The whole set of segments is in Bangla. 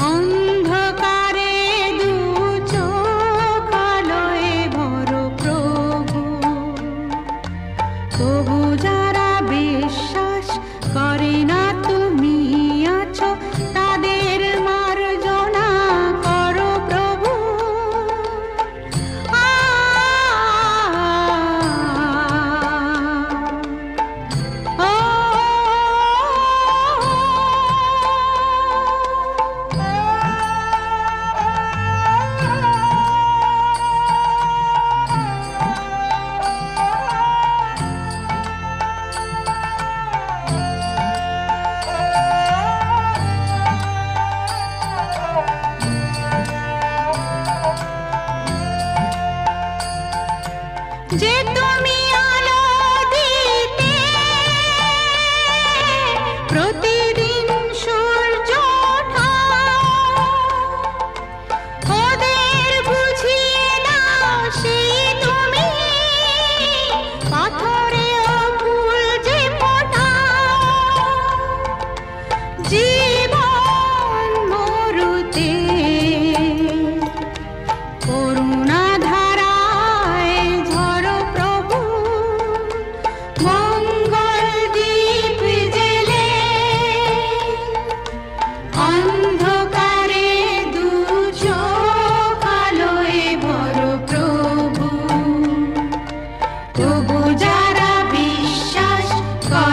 on যে তুমি আলো দিতে, প্রতিদিন সূর্য ওদের বুঝিয়ে দাও সেই তুমি, পাথরে ফুল যে মোটা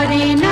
करे न